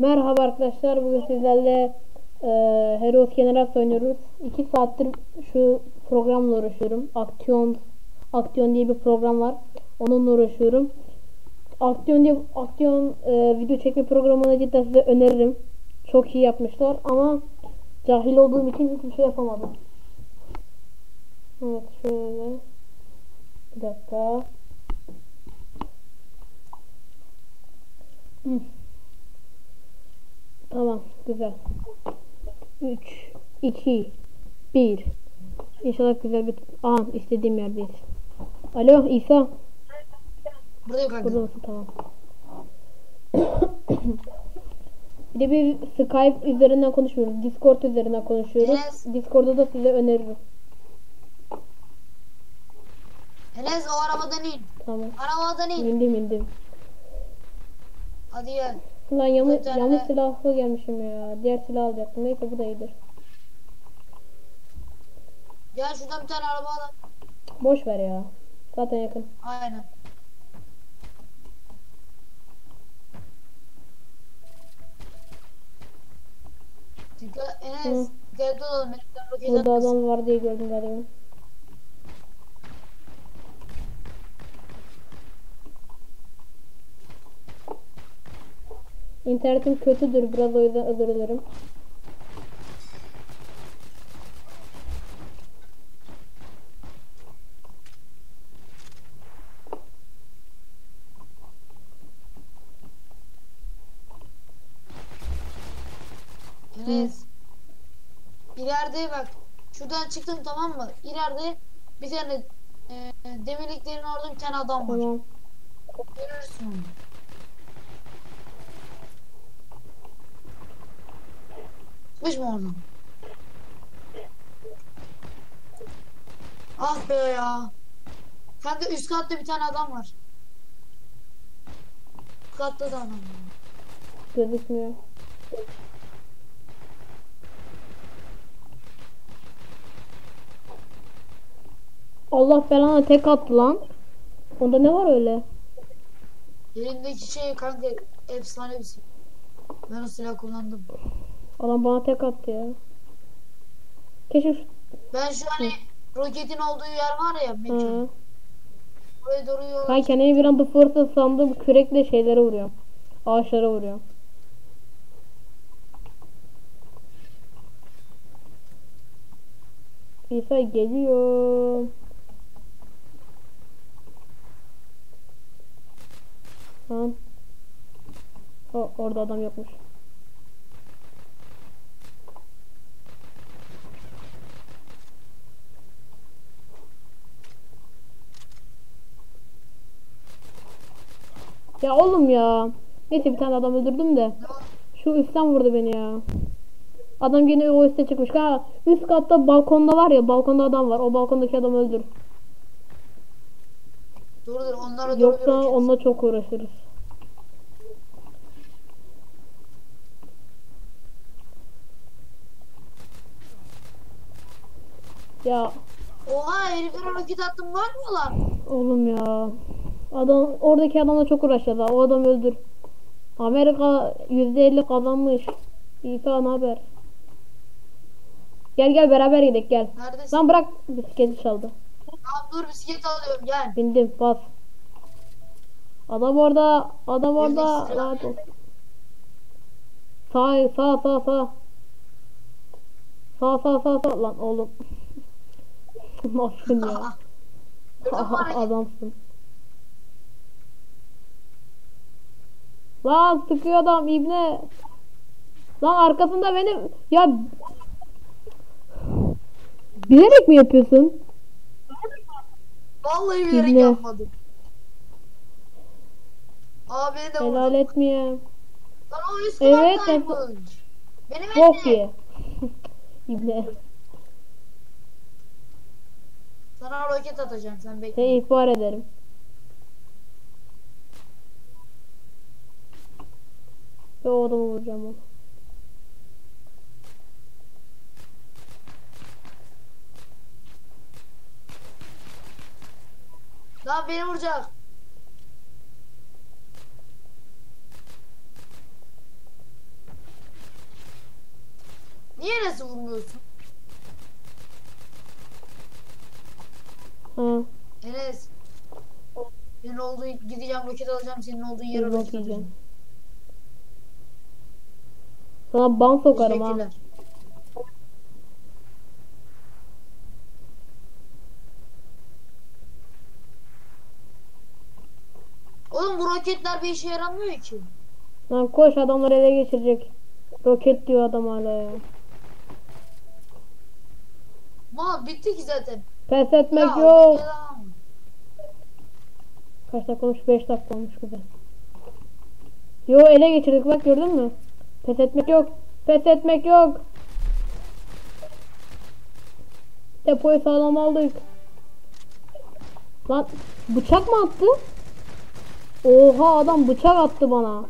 Merhaba arkadaşlar. Bugün sizlerle e, Heroes Generals oynuyoruz. 2 saattir şu programla uğraşıyorum. Aksiyon Aksiyon diye bir program var. Onunla uğraşıyorum. Aksiyon diye aksiyon e, video çekme programını cidden size öneririm. Çok iyi yapmışlar ama cahil olduğum için hiçbir şey yapamadım. Evet şöyle. Bir dakika. Hı. Tamam güzel. 3 2 1 İnşallah güzel bir Aha istediğim yerdeyiz. Alo İsa. Buradayım kanka. Burada mısın? Tamam. bir de bir Skype üzerinden konuşmuyoruz. Discord üzerinden konuşuyoruz. Yes. Discord'da da size öneririm. Enes o arabadan in. Tamam. Arabadan in. İndim indim. Hadi gel. Lan yanlış, yanlış silahlı gelmişim ya. Diğer silah alacaktım. Neyse bu da iyidir. Gel şuradan bir tane araba alalım. Boş ver ya. Zaten yakın. Aynen. Dikkat Enes. Dikkatli olalım. Burada adam var diye gördüm galiba. İnternetim kötüdür. Biraz o yüzden özür dilerim. Enes. İleride bak. Şuradan çıktım tamam mı? İleride bir tane e, demirliklerin orada bir tane adam var. Tamam. Görürsün Çıkmış mı oradan? Ah be ya. Kanka üst katta bir tane adam var. Katta da adam var. Gözükmüyor. Allah falan tek attı lan. Onda ne var öyle? Elindeki şey kanka efsane bir silah. Ben o silah kullandım. Adam bana tek attı ya. Keşke şu... Ben şu hani roketin olduğu yer var ya mekan. Oraya doğru yol. Ben kendimi bir anda fırsat sandım. Kürekle şeylere vuruyorum. Ağaçlara vuruyorum. İsa geliyor. Lan. O, orada adam yokmuş. Ya oğlum ya. Neyse bir tane adam öldürdüm de. Şu üstten vurdu beni ya. Adam gene o üste çıkmış. Ha, üst katta balkonda var ya balkonda adam var. O balkondaki adamı öldür. Dur dur onlara doğru Yoksa roket. onunla çok uğraşırız. Ya Oha heriflere roket attım var mı lan? oğlum ya. Adam oradaki adamla çok uğraşacağız. ha. O adam öldür. Amerika %50 kazanmış. İsa ne haber? Gel gel beraber gidelim gel. Neredesin? Lan bırak bisikleti çaldı. Tamam dur bisiklet alıyorum gel. Bindim bas. Adam orada. Adam orada. Rahat ol. Sağ sağ sağ sağ. Sağ sağ sağ sağ. Lan oğlum. Nasılsın ya? Adamsın. Lan sıkıyor adam ibne. Lan arkasında benim ya bilerek mi yapıyorsun? Vallahi bilerek İbne. yapmadım. Aa beni de. Helal etmeye. Lan o üst Evet. Benim Çok iyi. ibne. Sana roket atacağım sen bekle. Seni ihbar ederim. Doğru vuracağım onu. Lan beni vuracak. Niye nasıl vurmuyorsun? Hı. Enes. Senin olduğu gideceğim roket alacağım senin olduğun yere roket alacağım. Sana ban sokarım ha. Oğlum bu roketler bir işe yaramıyor ki. Lan koş adamları ele geçirecek. Roket diyor adam hala ya. Ma bitti ki zaten. Pes etmek Ya, yok. Kaç dakika olmuş? 5 dakika olmuş güzel. Yo ele geçirdik bak gördün mü? Pes etmek yok. Pes etmek yok. Depoyu sağlam aldık. Lan bıçak mı attı? Oha adam bıçak attı bana.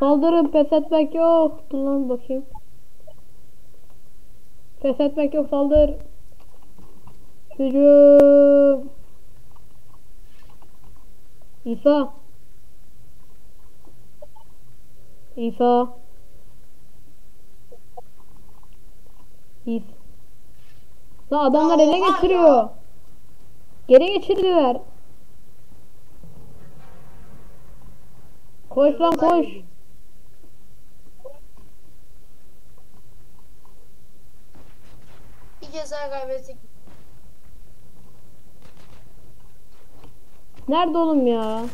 Saldırın pes etmek yok. Dur lan bakayım. Pes etmek yok saldır. Hücum. İsa. İsa. İsa. Lan adamlar ele geçiriyor. Geri geçirdiler. Koş lan koş. Bir kez daha kaybettik. Nerede oğlum ya?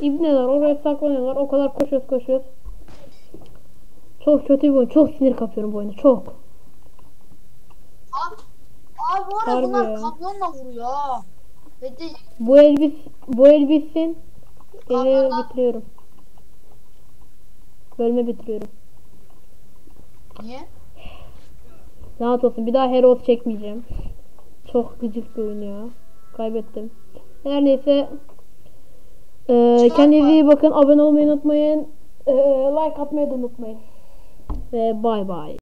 İbneler oraya saklanıyorlar. O kadar koşuyoruz koşuyoruz. Çok kötü bir oyun. Çok sinir kapıyorum bu oyuna. Çok. Bu arada Harbi bunlar ya. kamyonla vuruyor ha. Bekle. Bu el bu el bitsin. Kamyonla- bitiriyorum. Bölme bitiriyorum. Niye? Lanet olsun. Bir daha Heroes çekmeyeceğim. Çok gıcık bir oyun ya. Kaybettim. Her neyse. Ee, Çıkartma. kendinize iyi bakın. Abone olmayı unutmayın. Ee, like atmayı da unutmayın. Ve bay bay.